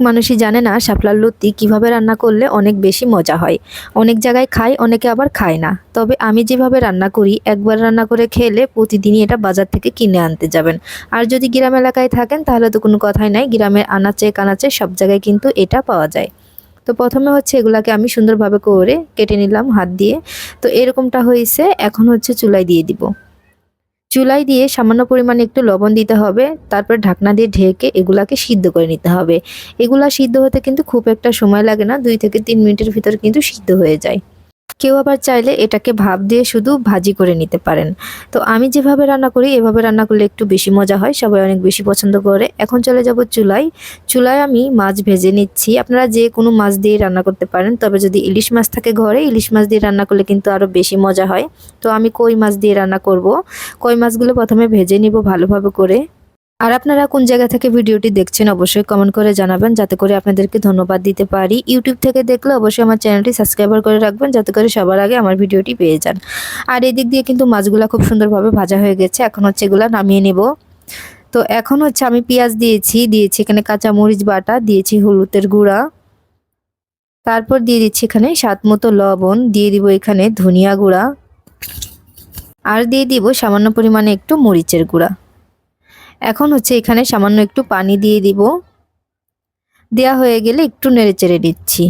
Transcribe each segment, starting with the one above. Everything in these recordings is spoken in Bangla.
মানুষই জানে না শাপলার লুত্তি কীভাবে রান্না করলে অনেক বেশি মজা হয়। অনেক জায়গায় খায়, অনেকে আবার খায় না। তবে আমি যেভাবে রান্না করি, একবার রান্না করে খেলে প্রতিদিনই এটা বাজার থেকে কিনে আনতে যাবেন। আর যদি গ্রাম এলাকায় থাকেন, তাহলে তো কোনো কথাই নাই। গ্রামের আনাচে, কানাচে সব জায়গায় কিন্তু এটা পাওয়া যায়। তো প্রথমে হচ্ছে এগুলাকে আমি সুন্দরভাবে করে কেটে নিলাম হাত দিয়ে। তো এরকমটা হয়েছে, এখন হচ্ছে চুলায় দিয়ে দিব। চুলায় দিয়ে সামান্য পরিমাণে একটু লবণ দিতে হবে, তারপর ঢাকনা দিয়ে ঢেকে এগুলাকে সিদ্ধ করে নিতে হবে। এগুলা সিদ্ধ হতে কিন্তু খুব একটা সময় লাগে না, দুই থেকে তিন মিনিটের ভিতর কিন্তু সিদ্ধ হয়ে যায়। কেউ আবার চাইলে এটাকে ভাব দিয়ে শুধু ভাজি করে নিতে পারেন। তো আমি যেভাবে রান্না করি, এভাবে রান্না করলে একটু বেশি মজা হয়, সবাই অনেক বেশি পছন্দ করে। এখন চলে যাব চুলায়। চুলায় আমি মাছ ভেজে নিচ্ছি। আপনারা যে কোনো মাছ দিয়ে রান্না করতে পারেন, তবে যদি ইলিশ মাছ থাকে ঘরে, ইলিশ মাছ দিয়ে রান্না করলে কিন্তু আরও বেশি মজা হয়। তো আমি কই মাছ দিয়ে রান্না করব? কই মাছগুলো প্রথমে ভেজে নিব ভালোভাবে করে। আর আপনারা কোন জায়গা থেকে ভিডিওটি দেখছেন অবশ্যই কমেন্ট করে জানাবেন, যাতে করে আপনাদেরকে ধন্যবাদ দিতে পারি। ইউটিউব থেকে দেখলে অবশ্যই আমার চ্যানেলটি সাবস্ক্রাইবার করে রাখবেন, যাতে করে সবার আগে আমার ভিডিওটি পেয়ে যান। আর এদিক দিয়ে কিন্তু মাছগুলা খুব সুন্দরভাবে ভাজা হয়ে গেছে, এখন হচ্ছে এগুলা নামিয়ে নেব। তো এখন হচ্ছে আমি পেঁয়াজ দিয়েছি দিয়েছি এখানে কাঁচা মরিচ বাটা, দিয়েছি হলুদের গুঁড়া। তারপর দিয়ে দিচ্ছি এখানে স্বাদ মতো লবণ, দিয়ে দিব এখানে ধনিয়া গুঁড়া। আর দিয়ে দিব সামান্য পরিমাণে একটু মরিচের গুঁড়া। এখন হচ্ছে এখানে সামান্য একটু পানি দিয়ে দিব। দেয়া হয়ে গেলে একটু নেড়ে চেড়ে দিচ্ছি।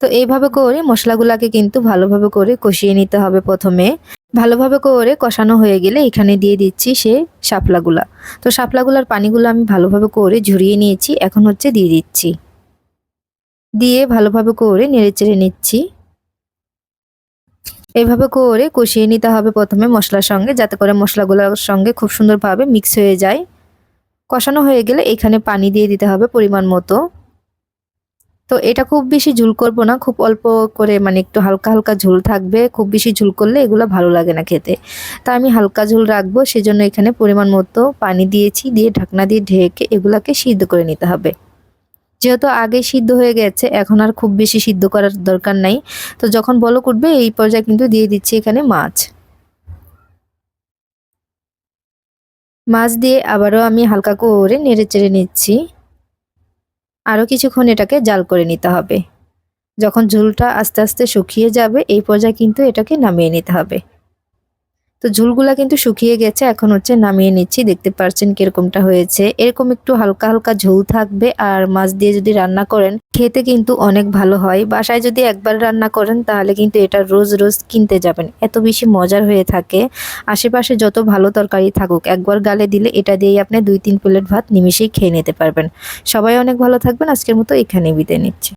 তো এইভাবে করে মশলাগুলাকে কিন্তু ভালোভাবে করে কষিয়ে নিতে হবে প্রথমে। ভালোভাবে করে কষানো হয়ে গেলে এখানে দিয়ে দিচ্ছি সে শাপলাগুলা। তো শাপলাগুলার পানিগুলো আমি ভালোভাবে করে ঝরিয়ে নিয়েছি, এখন হচ্ছে দিয়ে দিচ্ছি। দিয়ে ভালোভাবে করে নেড়ে চেড়ে নিচ্ছি। এভাবে করে কষিয়ে নিতে হবে প্রথমে মশলার সঙ্গে, যাতে করে মশলাগুলোর সঙ্গে খুব সুন্দরভাবে মিক্স হয়ে যায়। কষানো হয়ে গেলে এখানে পানি দিয়ে দিতে হবে পরিমাণ মতো। তো এটা খুব বেশি ঝুল করব না, খুব অল্প করে মানে একটু হালকা হালকা ঝুল থাকবে, খুব বেশি ঝুল করলে এগুলো ভালো লাগে না খেতে। তা আমি হালকা ঝুল রাখব, সেজন্য এখানে পরিমাণ মতো পানি দিয়েছি, দিয়ে ঢাকনা দিয়ে ঢেকে এগুলাকে সিদ্ধ করে নিতে হবে। যেহেতু আগে সিদ্ধ হয়ে গেছে, এখন আর খুব বেশি সিদ্ধ করার দরকার নাই। তো যখন বলক উঠবে এই পর্যায়ে কিন্তু দিয়ে দিচ্ছি এখানে মাছ। মাছ দিয়ে আবারও আমি হালকা করে নেড়ে চেড়ে নিচ্ছি। আরও কিছুক্ষণ এটাকে জাল করে নিতে হবে। যখন ঝুলটা আস্তে আস্তে শুকিয়ে যাবে, এই পর্যায়ে কিন্তু এটাকে নামিয়ে নিতে হবে। তো ঝুলগুলা কিন্তু শুকিয়ে গেছে, এখন হচ্ছে নামিয়ে নিচ্ছি, দেখতে পাচ্ছেন কিরকমটা হয়েছে। এরকম একটু হালকা হালকা ঝোল থাকবে, আর মাছ দিয়ে যদি রান্না করেন, খেতে কিন্তু অনেক ভালো হয়। বাসায় যদি একবার রান্না করেন, তাহলে কিন্তু এটা রোজ রোজ কিনতে যাবেন। এত বেশি মজার হয়ে থাকে। আশেপাশে যত ভালো তরকারি থাকুক, একবার গালে দিলে এটা দিয়েই আপনি দুই তিন প্লেট ভাত নিমিশেই খেয়ে নিতে পারবেন। সবাই অনেক ভালো থাকবেন। আজকের মতো এখানেই বিদায় নিচ্ছি।